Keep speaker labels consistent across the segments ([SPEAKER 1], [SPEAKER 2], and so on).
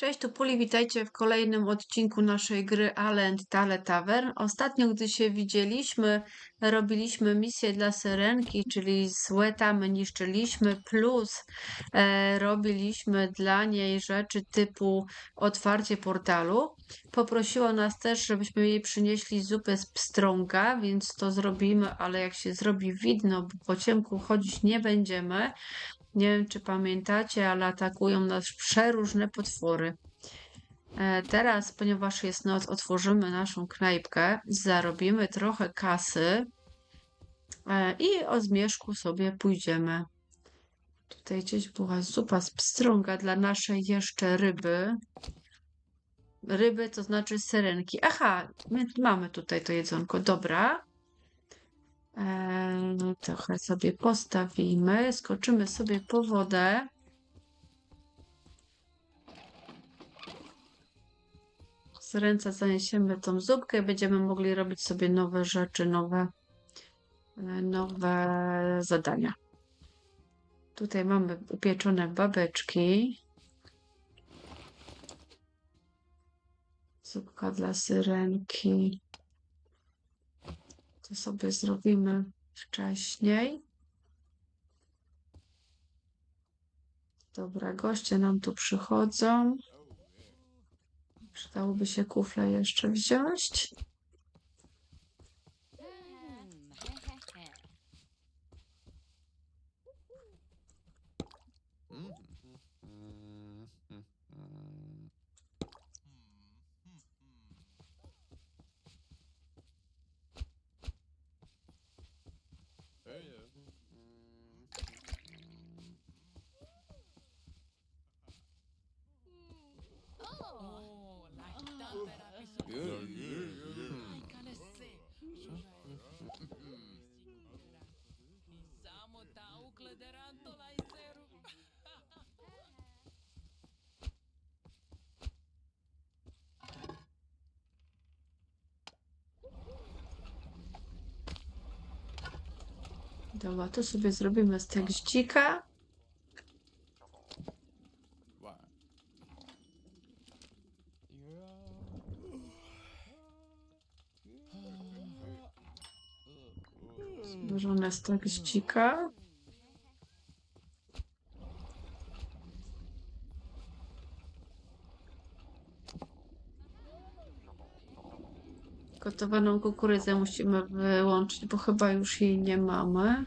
[SPEAKER 1] Cześć, tu Puli, witajcie w kolejnym odcinku naszej gry Alend Tale Tavern. Ostatnio, gdy się widzieliśmy, robiliśmy misję dla Syrenki, czyli złe tamy niszczyliśmy, plus e, robiliśmy dla niej rzeczy typu otwarcie portalu. Poprosiła nas też, żebyśmy jej przynieśli zupę z pstrąga, więc to zrobimy, ale jak się zrobi widno, bo po ciemku chodzić nie będziemy, nie wiem, czy pamiętacie, ale atakują nas przeróżne potwory. E, Teraz, ponieważ jest noc, otworzymy naszą knajpkę, zarobimy trochę kasy e, i o zmierzchu sobie pójdziemy. Tutaj gdzieś była zupa z pstrąga dla naszej jeszcze ryby. Ryby to znaczy syrenki. Aha, my mamy tutaj to jedzonko. Dobra. Eee, no trochę sobie postawimy. Skoczymy sobie po wodę. Z ręce zaniesiemy tą zupkę będziemy mogli robić sobie nowe rzeczy, nowe, e, nowe zadania. Tutaj mamy upieczone babeczki. Zupka dla syrenki. To sobie zrobimy wcześniej. Dobra, goście nam tu przychodzą. Przydałoby się kufle jeszcze wziąć. Dobra, to sobie zrobimy z tekścika. Złożone z tekścika. Gotowaną kukurydzę musimy wyłączyć, bo chyba już jej nie mamy.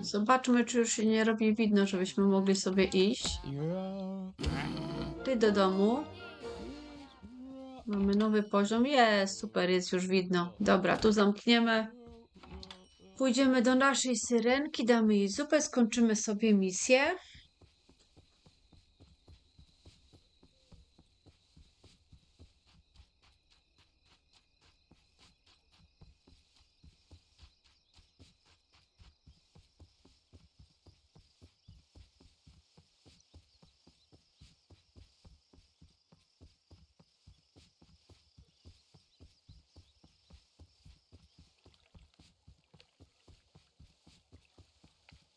[SPEAKER 1] Zobaczmy, czy już się nie robi widno, żebyśmy mogli sobie iść. Ty do domu. Mamy nowy poziom. Jest, super, jest już widno. Dobra, tu zamkniemy. Pójdziemy do naszej syrenki, damy jej zupę, skończymy sobie misję.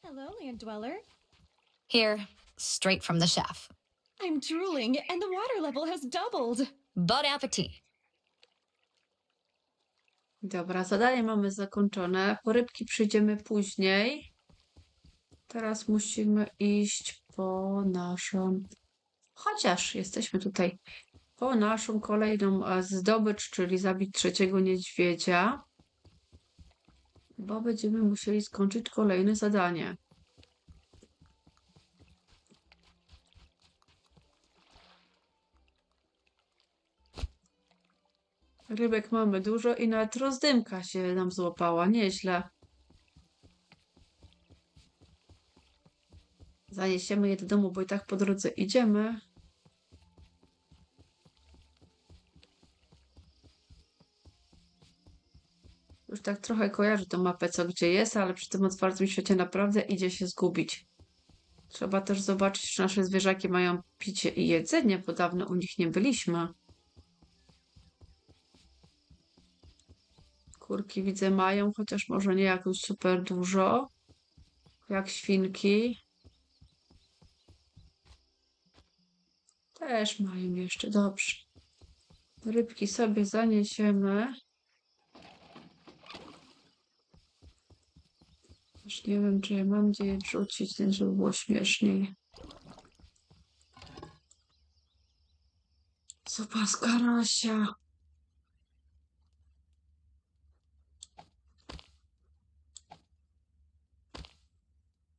[SPEAKER 2] Hello, land dweller.
[SPEAKER 3] Here, straight from the chef.
[SPEAKER 2] I'm drooling, and the water level has doubled.
[SPEAKER 3] Bon appetit.
[SPEAKER 1] Dobra, zadanie mamy zakończone. Po rybki przyjdziemy później. Teraz musimy iść po naszą. Chociaż jesteśmy tutaj. Po naszą kolejną e, zdobycz, czyli zabić trzeciego niedźwiedzia. Bo będziemy musieli skończyć kolejne zadanie. Rybek mamy dużo i nawet rozdymka się nam złapała. Nieźle. Zaniesiemy je do domu, bo i tak po drodze idziemy. Tak trochę kojarzę tą mapę, co gdzie jest, ale przy tym otwartym świecie naprawdę idzie się zgubić. Trzeba też zobaczyć, czy nasze zwierzaki mają picie i jedzenie, bo dawno u nich nie byliśmy. Kurki widzę mają, chociaż może nie jakoś super dużo. Jak świnki. Też mają jeszcze, dobrze. Rybki sobie zaniesiemy. Nie wiem, czy ja mam gdzie je wrzucić, nie, żeby było śmieszniej. Zupa z karasia.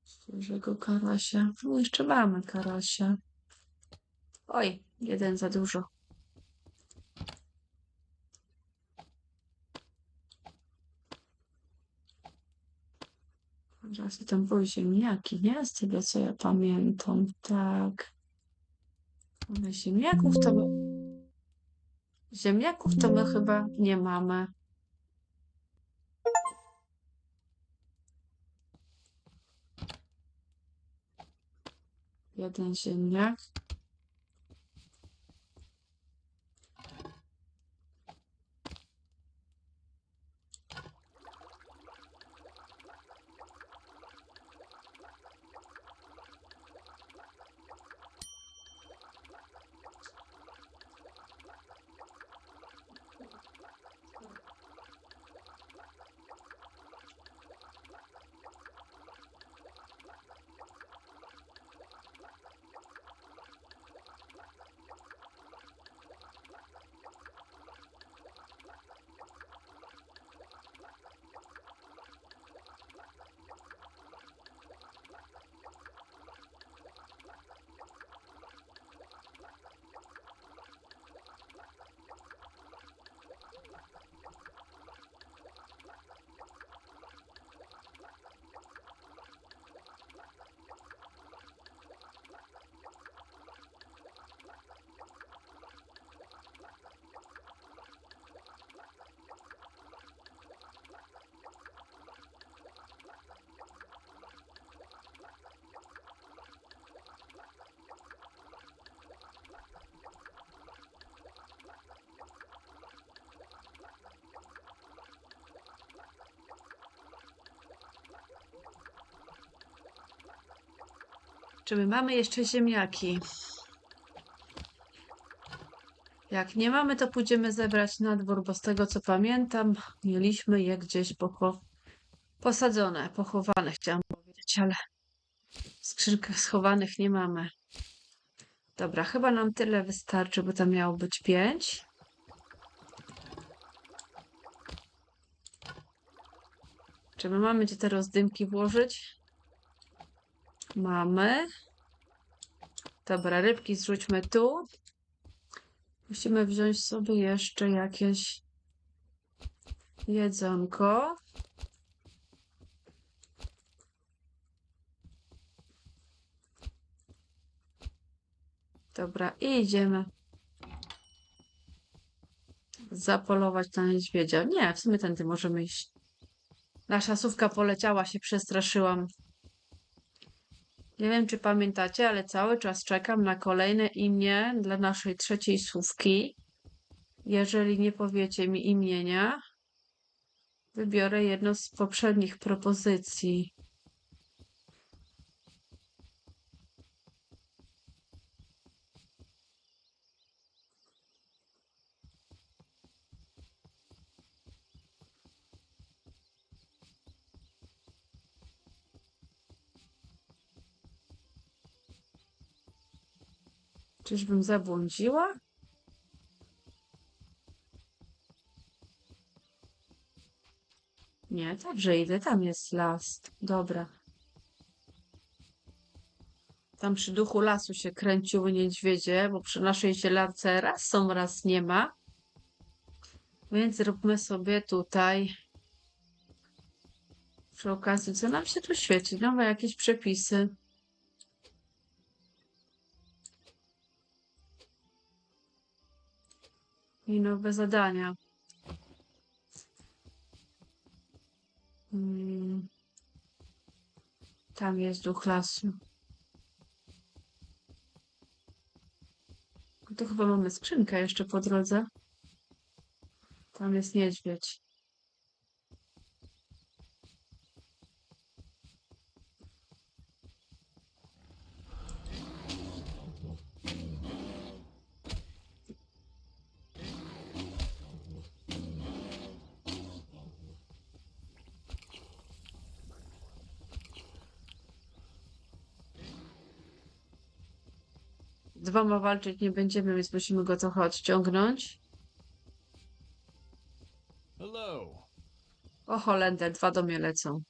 [SPEAKER 1] Świeżego karasia. No jeszcze mamy karasia. Oj, jeden za dużo. Teraz tam były ziemniaki, nie? Z tego co ja pamiętam. Tak. Ale ziemniaków to. Ziemniaków to my chyba nie mamy. Jeden ziemniak. Czy my mamy jeszcze ziemniaki? Jak nie mamy, to pójdziemy zebrać na dwór, bo z tego co pamiętam, mieliśmy je gdzieś pocho posadzone, pochowane, chciałam powiedzieć, ale w skrzynkach schowanych nie mamy. Dobra, chyba nam tyle wystarczy, bo tam miało być pięć. Czy my mamy gdzie te rozdymki włożyć? Mamy. Dobra, rybki zrzućmy tu. Musimy wziąć sobie jeszcze jakieś jedzonko. Dobra, i idziemy zapolować na niedźwiedzia. Nie, w sumie tędy możemy iść. Nasza sówka poleciała, się przestraszyłam. Nie wiem, czy pamiętacie, ale cały czas czekam na kolejne imię dla naszej trzeciej słówki. Jeżeli nie powiecie mi imienia, wybiorę jedno z poprzednich propozycji. Czyżbym zabłądziła? Nie, dobrze idę. Tam jest las. Dobra. Tam przy duchu lasu się kręciły niedźwiedzie, bo przy naszej zielarce raz są, raz nie ma. Więc zróbmy sobie tutaj przy okazji, co nam się tu świeci? Nowe jakieś przepisy. I nowe zadania. Mm. Tam jest duch lasu. To chyba mamy skrzynkę jeszcze po drodze. Tam jest niedźwiedź. Dwoma walczyć nie będziemy, więc musimy go trochę odciągnąć.
[SPEAKER 4] Hello.
[SPEAKER 1] O Holender, dwa do mnie lecą.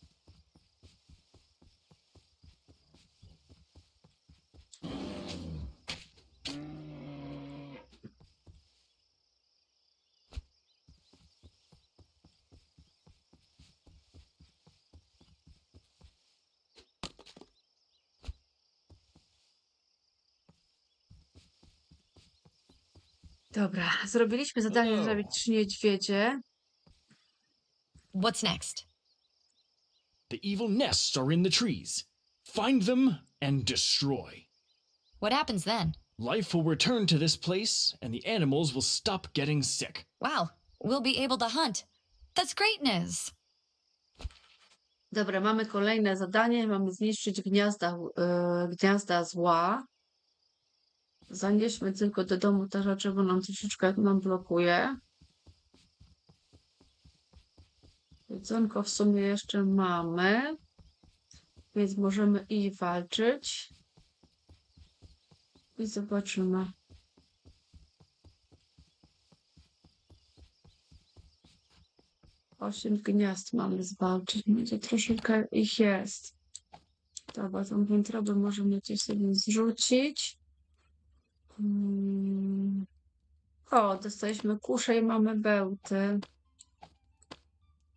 [SPEAKER 1] Dobra, zrobiliśmy zadanie
[SPEAKER 4] Hello.
[SPEAKER 1] zabić trzy niedźwiedzie.
[SPEAKER 3] What's next?
[SPEAKER 4] The evil nests are in the trees. Find them and destroy.
[SPEAKER 3] What happens then?
[SPEAKER 4] Life will return to this place, and the animals will stop getting sick.
[SPEAKER 3] Wow, we'll be able to hunt. That's great news.
[SPEAKER 1] Dobra, mamy kolejne zadanie. Mamy zniszczyć gniazda, yy, gniazda zła. Zanieśmy tylko do domu te rzeczy, bo nam troszeczkę nam blokuje. Jedzonko w sumie jeszcze mamy, więc możemy i walczyć. I zobaczymy. Osiem gniazd mamy zwalczyć. To troszeczkę ich jest. Dobra, tą wątrobę możemy gdzieś sobie zrzucić. Mm. O, dostaliśmy kusze i mamy bełty.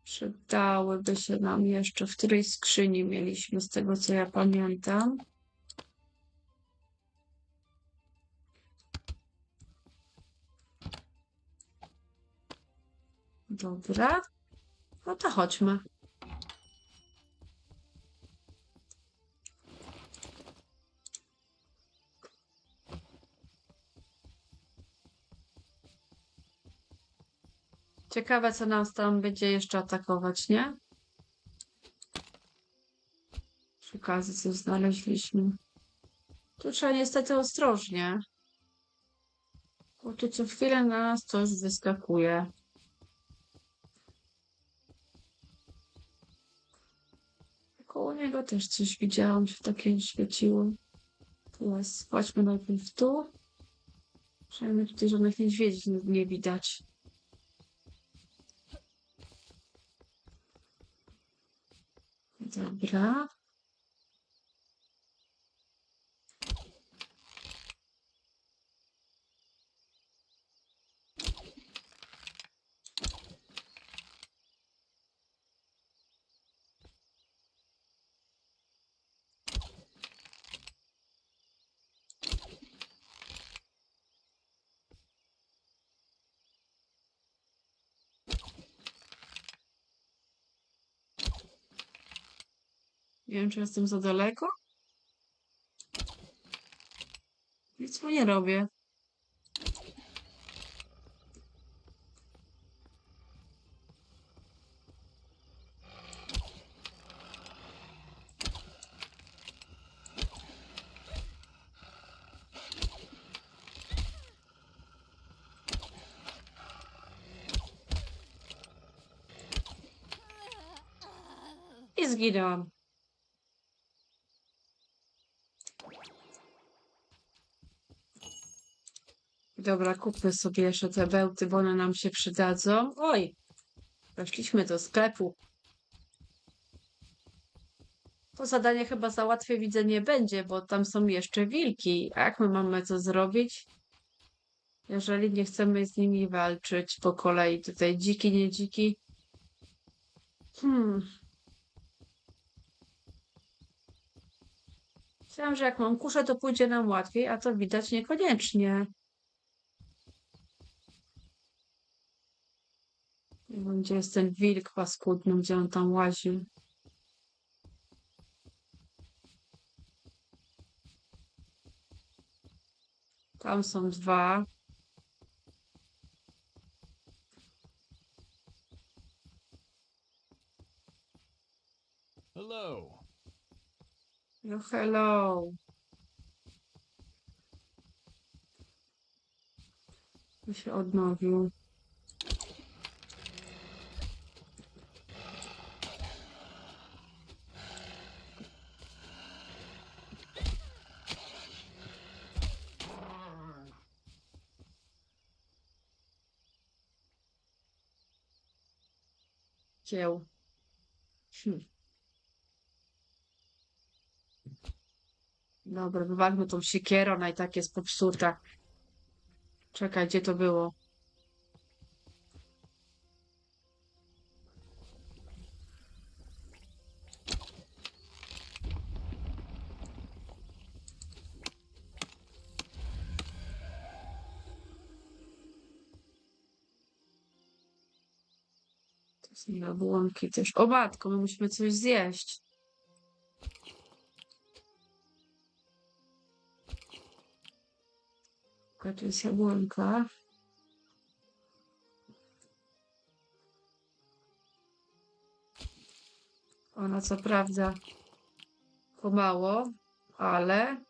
[SPEAKER 1] Przydałyby się nam jeszcze, w której skrzyni mieliśmy, z tego co ja pamiętam. Dobra. No to chodźmy. Ciekawe, co nam tam będzie jeszcze atakować, nie? Przy co znaleźliśmy. Tu trzeba niestety ostrożnie. Bo tu co chwilę na nas coś wyskakuje. Koło niego też coś widziałam, się takie świeciło. Jest. Chodźmy najpierw tu. Przynajmniej tutaj żadnych niedźwiedzi nie, nie widać. Dobra. Nie wiem, czy jestem za daleko. Nic mu nie robię. I zginęłam. Dobra, kupmy sobie jeszcze te bełty, bo one nam się przydadzą. Oj, weszliśmy do sklepu. To zadanie chyba za łatwe widzę nie będzie, bo tam są jeszcze wilki. A jak my mamy to zrobić? Jeżeli nie chcemy z nimi walczyć po kolei, tutaj dziki, nie dziki. Hmm. Myślałam, że jak mam kuszę, to pójdzie nam łatwiej, a to widać niekoniecznie. Nie wiem, gdzie jest ten wilk paskudny, gdzie on tam łaził. Tam są dwa.
[SPEAKER 4] Hello.
[SPEAKER 1] No hello. To się odnowił. Kieł. Hm. Dobra, wywalmy tą siekierę, ona i tak jest popsuta. Czekaj, gdzie to było? To są jabłonki też. O matko, my musimy coś zjeść. Jaka to jest jabłonka? Ona co prawda pomału, ale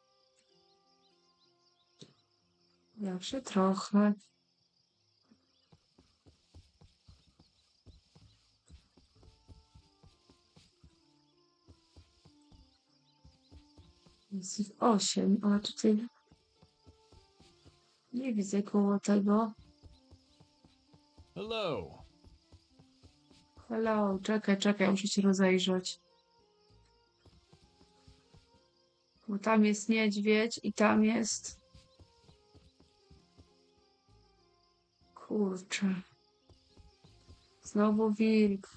[SPEAKER 1] zawsze trochę. Jest ich osiem, ale tutaj nie widzę koło tego.
[SPEAKER 4] Hello.
[SPEAKER 1] Hello, czekaj, czekaj, muszę się rozejrzeć. Bo tam jest niedźwiedź i tam jest... Kurczę. Znowu wilk.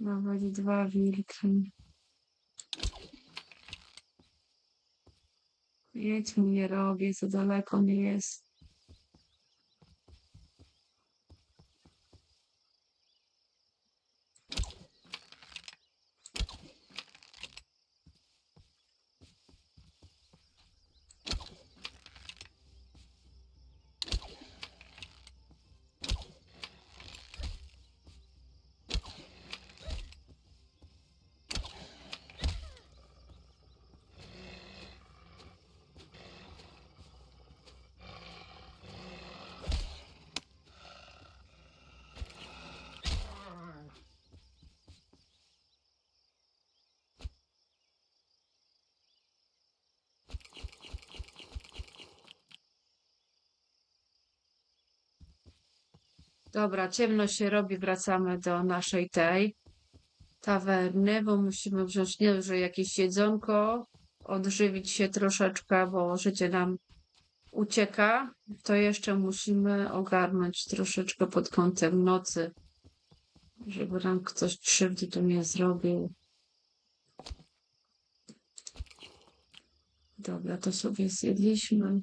[SPEAKER 1] Nawet dwa wilki. Nic mu nie robię, za daleko nie jest. Dobra, ciemno się robi, wracamy do naszej tej tawerny, bo musimy wziąć nie że jakieś jedzonko, odżywić się troszeczkę, bo życie nam ucieka. To jeszcze musimy ogarnąć troszeczkę pod kątem nocy, żeby nam ktoś krzywdy tu nie zrobił. Dobra, to sobie zjedliśmy.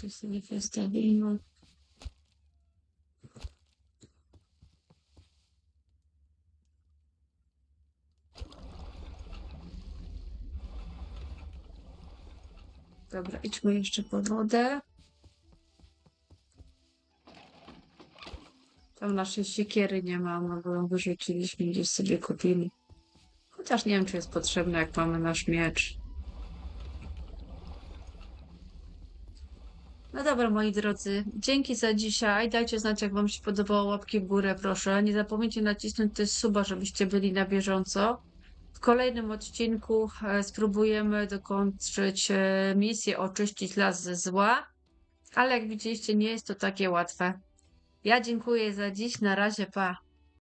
[SPEAKER 1] To sobie wystawimy. Dobra, idźmy jeszcze po wodę. Tam naszej siekiery nie mamy, bo ją wyrzuciliśmy, gdzieś sobie kupili. Chociaż nie wiem, czy jest potrzebne, jak mamy nasz miecz. No dobra, moi drodzy, dzięki za dzisiaj. Dajcie znać, jak Wam się podobało. Łapki w górę, proszę. Nie zapomnijcie nacisnąć też suba, żebyście byli na bieżąco. W kolejnym odcinku e, spróbujemy dokończyć e, misję oczyścić las ze zła, ale jak widzieliście, nie jest to takie łatwe. Ja dziękuję za dziś. Na razie, pa.